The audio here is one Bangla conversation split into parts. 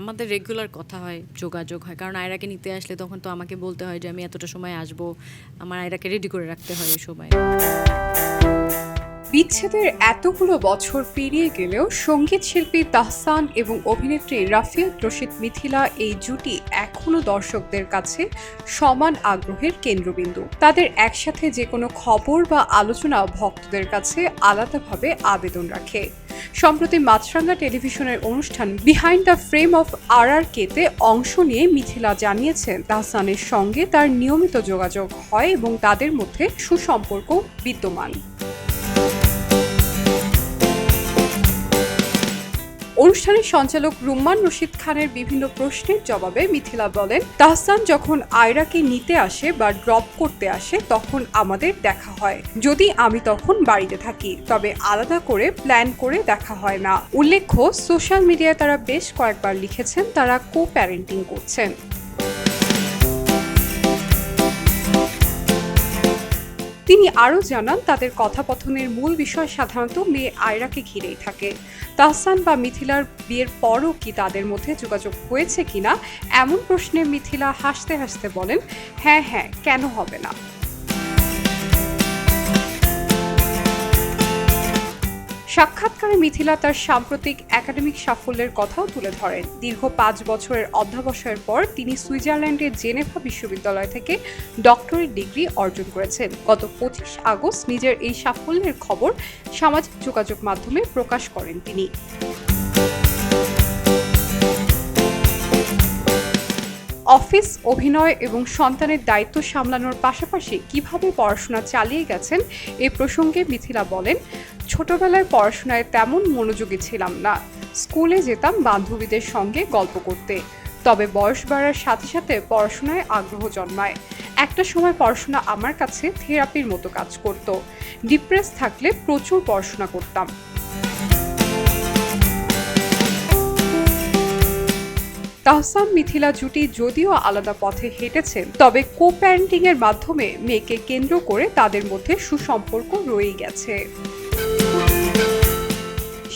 আমাদের রেগুলার কথা হয়, যোগাযোগ হয়। কারণ আয়রাকে নিতে আসলে তখন তো আমাকে বলতে হয় যে আমি এতটা সময় আসব, আমার আয়রাকে রেডি করে রাখতে হয় ওই সময়। বিচ্ছেদের এতগুলো বছর পেরিয়ে গেলেও সংগীত শিল্পী তাহসান এবং অভিনেত্রী রাফিয়াত রশিদ মিথিলা এই জুটি এখনও দর্শকদের কাছে সমান আগ্রহের কেন্দ্রবিন্দু। তাদের একসাথে যে কোনো খবর বা আলোচনা ভক্তদের কাছে আলাদাভাবে আবেদন রাখে। সম্প্রতি মাছরাঙ্গা টেলিভিশনের অনুষ্ঠান behind the frame of R R কেতে অংশ নিয়ে মিথিলা জানিয়েছেন তাহসানের সঙ্গে তার নিয়মিত যোগাযোগ হয় এবং তাদের মধ্যে সুসম্পর্ক বিদ্যমান। অনুষ্ঠানের সঞ্চালক রুম্মান রশিদ খানের বিভিন্ন প্রশ্নের জবাবে মিথিলা বলেন তাহসান যখন আয়রাকে নিতে আসে বা ড্রপ করতে আসে, তখন আমাদের দেখা হয়। যদি আমি তখন বাড়িতে থাকি, তবে আলাদা করে প্ল্যান করে দেখা হয় না। উল্লেখ্য, সোশ্যাল মিডিয়ায় তারা বেশ কয়েকবার লিখেছেন, তারা কো প্যারেন্টিং করছেন। তিনি আরও জানান, তাদের কথাপথনের মূল বিষয় সাধারণত মেয়ে আয়রাকে ঘিরেই থাকে। তাহসান বা মিথিলার বিয়ের পরও কি তাদের মধ্যে যোগাযোগ হয়েছে কিনা? এমন প্রশ্নে মিথিলা হাসতে হাসতে বলেন হ্যাঁ হ্যাঁ কেন হবে না? সাক্ষাৎকারে মিথিলা তার সাম্প্রতিক একাডেমিক সাফল্যের কথাও তুলে ধরেন। দীর্ঘ পাঁচ বছরের অধ্যাবসায়ের পর তিনি সুইজারল্যান্ডের জেনেভা বিশ্ববিদ্যালয় থেকে ডক্টরেট ডিগ্রি অর্জন করেছেন। গত পঁচিশ আগস্ট নিজের এই সাফল্যের খবর সামাজিক যোগাযোগ মাধ্যমে প্রকাশ করেন তিনি। অফিস, অভিনয় এবং সন্তানের দায়িত্ব সামলানোর পাশাপাশি কীভাবে পড়াশোনা চালিয়ে গেছেন এ প্রসঙ্গে মিথিলা বলেন ছোটবেলায় পড়াশোনায় তেমন মনোযোগী ছিলাম না। স্কুলে যেতাম বান্ধবীদের সঙ্গে গল্প করতে। তবে বয়স বাড়ার সাথে সাথে পড়াশোনায় আগ্রহ জন্মায়। একটা সময় পড়াশোনা আমার কাছে থেরাপির মতো কাজ করত। ডিপ্রেস থাকলে প্রচুর পড়াশোনা করতাম। তাহসান মিথিলা জুটি যদিও আলাদা পথে হেঁটেছেন তবে কো প্যারেন্টিং এর মাধ্যমে মেয়েকে কেন্দ্র করে তাদের মধ্যে সুসম্পর্ক রয়ে গেছে।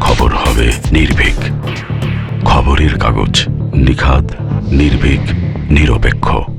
খবর হবে নির্ভীক। খবরের কাগজ নিখাদ নির্ভীক নিরপেক্ষ।